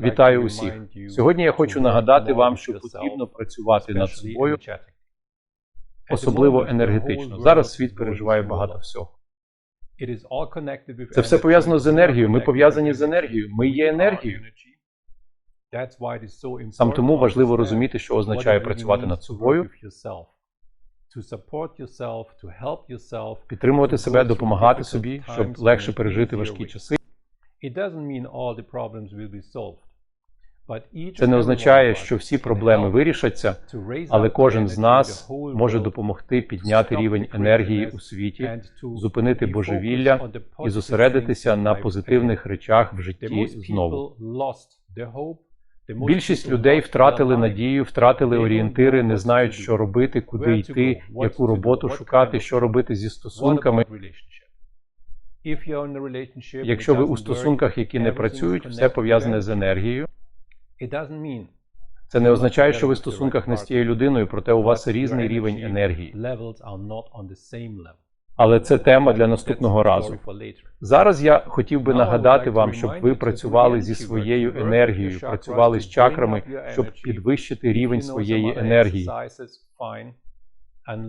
Вітаю усіх. Сьогодні я хочу нагадати вам, що потрібно працювати над собою, особливо енергетично. Зараз світ переживає багато всього. Це все пов'язано з енергією. Ми пов'язані з енергією. Ми є енергією. Сам тому важливо розуміти, що означає працювати над собою, підтримувати себе, допомагати собі, щоб легше пережити важкі часи. Це не означає, що всі проблеми вирішаться, але кожен з нас може допомогти підняти рівень енергії у світі, зупинити божевілля і зосередитися на позитивних речах в житті знову. Більшість людей втратили надію, втратили орієнтири, не знають, що робити, куди йти, яку роботу шукати, що робити зі стосунками. Якщо ви у стосунках, які не працюють, все пов'язане з енергією. Це не означає, що ви в стосунках не з тією людиною, проте у вас різний рівень енергії. Але це тема для наступного разу. Зараз я хотів би нагадати вам, щоб ви працювали зі своєю енергією, працювали з чакрами, щоб підвищити рівень своєї енергії.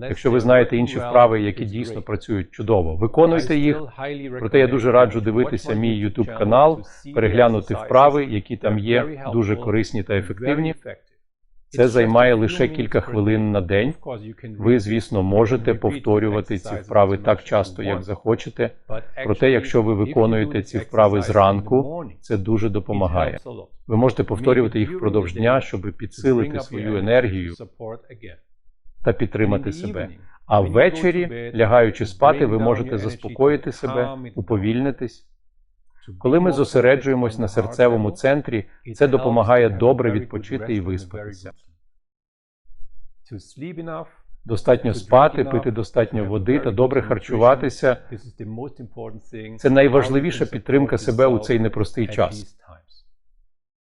Якщо ви знаєте інші вправи, які дійсно працюють чудово, виконуйте їх. Проте я дуже раджу дивитися мій YouTube канал, переглянути вправи, які там є, дуже корисні та ефективні. Це займає лише кілька хвилин на день. Ви, звісно, можете повторювати ці вправи так часто, як захочете. Проте, якщо ви виконуєте ці вправи зранку, це дуже допомагає. Ви можете повторювати їх впродовж дня, щоб підсилити свою енергію та підтримати себе. А ввечері, лягаючи спати, ви можете заспокоїти себе, уповільнитись. Коли ми зосереджуємось на серцевому центрі, це допомагає добре відпочити і виспатися. Достатньо спати, пити достатньо води та добре харчуватися. Це найважливіша підтримка себе у цей непростий час.